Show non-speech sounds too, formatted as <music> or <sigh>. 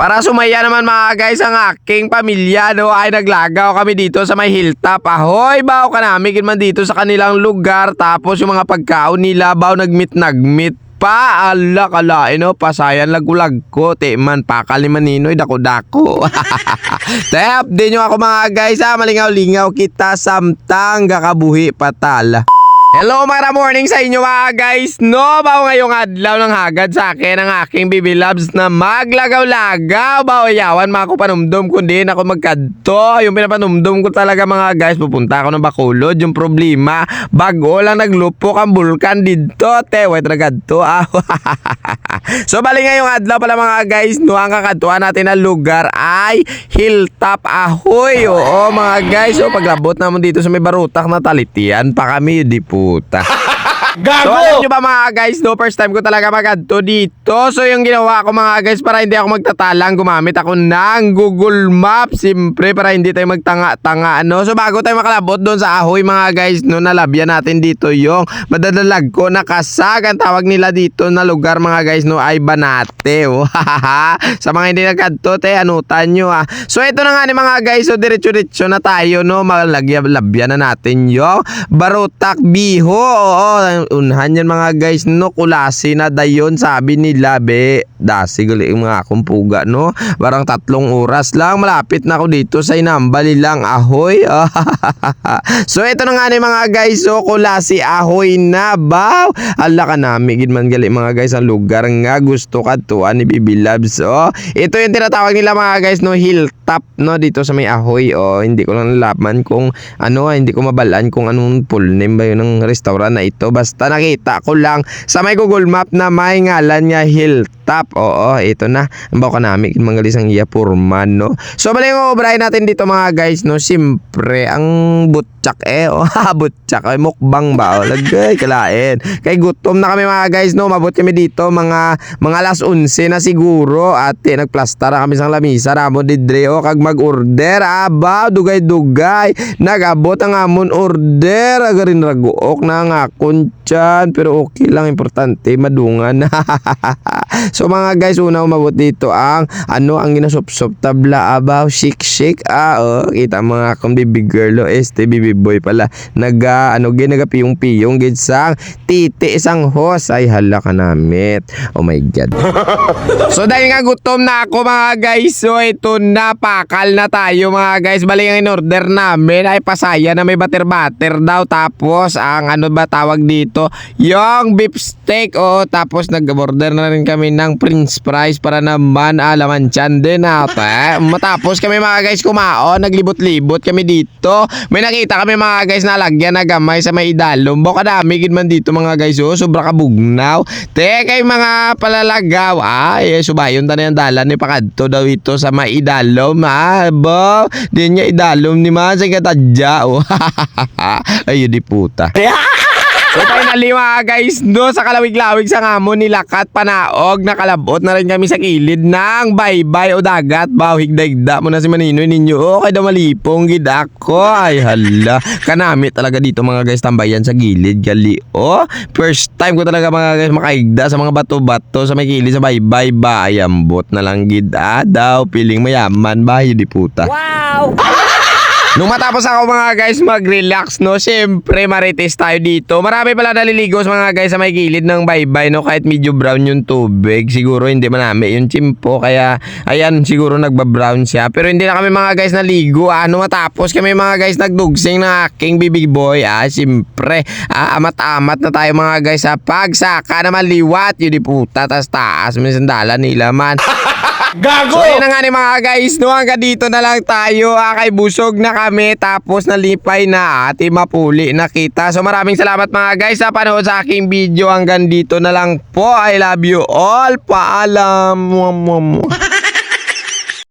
Para sumaya naman mga guys ang aking pamilya no ay naglagaw kami dito sa may hilltop. Ahoy, baw ka namin man dito sa kanilang lugar. Tapos yung mga pagkaon nila baw nagmit nagmit pa. Ala kalain no pasayan lagulag ko. Te man pakal ni maninoy dako dako Tep din nyo ako mga guys ha. Malingaw-lingaw kita samtang gakabuhi patal Hello mga morning sa inyo mga guys. No, bao ngayong adlaw ng hagad sa akin ang aking baby loves na maglagaw-lagaw. Bao yawan mga ko panumdum kundi na ako magkadto. Yung pinapanumdum ko talaga mga guys Pupunta ako ng Bacolod. Yung problema Bago lang naglupok ang bulkan dito. Te, wait na gadto ah. <laughs> So bali ngayong adlaw pala mga guys No, ang kakatuan natin na lugar ay Hilltop Ahoy. Oo mga guys. So paglabot naman dito sa may barutak na talitian pa kami di puta <laughs> So alam nyo ba mga guys, no, first time ko talaga magadto dito. So yung ginawa ko mga guys, para hindi ako magtatalang, gumamit ako ng Google Maps. Siyempre, para hindi tayo magtanga-tanga, no. So bago tayo makalabot doon sa ahoy mga guys, no, nalabyan natin dito yung madadalag ko na kasag. Ang tawag nila dito na lugar mga guys, no, ay Banate. Oh. <laughs> sa mga hindi nagkadto, te, anutan nyo ah. So ito na nga ni mga guys, so diretso-diretso na tayo, no. Malagyan-labyan na natin yung Barutak Biho. Oo, unhan yan mga guys no? Kulasi na dayon sabi nila be dasi gali mga akong puga no? Parang tatlong oras lang. Malapit na ako dito sa inambali lang. Ahoy! <laughs> So ito na nga ni mga guys so kulasi. Ahoy na baw! Ala ka nami gid man gali mga guys ang lugar nga gusto ka tuan ni Bibi Labs oh. Ito yung tinatawag nila mga guys no? Hilltop no? Dito sa may ahoy oh. Hindi ko lang nalaman kung ano hindi ko mabalaan kung anong full name ba yun ng restaurant na ito basta nakita ko lang sa may Google Map na may ngalan niya Hilltop. Oo, ito na. Ang baka namin manggalis ang iya purman, no? So, bali yung obrahin natin dito mga guys, no? Siyempre, ang butchak eh. <laughs> Oh, butchak. Ay, mukbang ba? O, lagay, kalain. Kay gutom na kami mga guys, no? Mabot kami dito mga mga alas 11 na siguro. Ate, nagplastar na kami sa lamisa. Ramo didre, o, kag mag-order. Aba, dugay-dugay. Nagabot ang amon order. Agarin raguok na nga kunchan. Pero okay lang, importante. Madungan. <laughs> so mga guys, una umabot dito ang ano ang ginasop-sop tabla abaw shik shik ah oh, kita mga akong baby girl oh, este baby boy pala naga ano gin naga piyong piyong gid sang titi isang hos ay hala ka namit oh my god <laughs> so dahil nga gutom na ako mga guys so ito na pakal na tayo mga guys bali ang in-order namin ay pasaya na may bater-bater daw tapos ang ano ba tawag dito yung beef steak oh tapos nag-order na rin kami ng prince fries para naman ah, laman tiyan din ate <laughs> matapos kami mga guys kumaon naglibot-libot kami dito. May nakita kami mga guys na lagyan na gamay sa may idalom baka dami gid man dito mga guys oh sobra kabugnaw te kay mga palalagaw. Ay eh, subayon ta na yung dalan ni pakadto daw ito sa may idalom. Ah bo di niya idalom ni man sa katadya oh. <laughs> Ayun di puta <laughs> So finally mga guys, no sa kalawig-lawig sa ngamon nilakat panaog nakalabot na rin kami sa kilid ng baybay o dagat. Baw higda-higda mo na si Maninoy ninyo. Okay daw malipong gid ako. Ay hala. Kanami talaga dito mga guys tambayan sa gilid gali. Oh, first time ko talaga mga guys makaigda sa mga bato-bato sa may kilid sa baybay. Bayambot na lang gid ah, daw piling mayaman bahay di puta. Wow! <laughs> Nung matapos ako mga guys mag-relax no, syempre marites tayo dito. Marami pala naliligo mga guys sa may gilid ng baybay no, kahit medyo brown yung tubig. Siguro hindi manami yung chimpo, kaya ayan siguro nagba-brown siya. Pero hindi na kami mga guys naligo. Ah, nung matapos kami mga guys nagdugsing ng aking bibig boy. Ah, syempre, ah, amat-amat na tayo mga guys sa pagsaka na maliwat. Yun di puta, tas taas, may sandalan nila man. <laughs> Gago! So yun na nga ni mga guys, no hanggang dito na lang tayo, ah, kay busog na kami, tapos nalipay na ati mapuli na kita. So maraming salamat mga guys sa panood sa aking video, hanggang dito na lang po. I love you all, paalam. Mwah, mwah, mwah.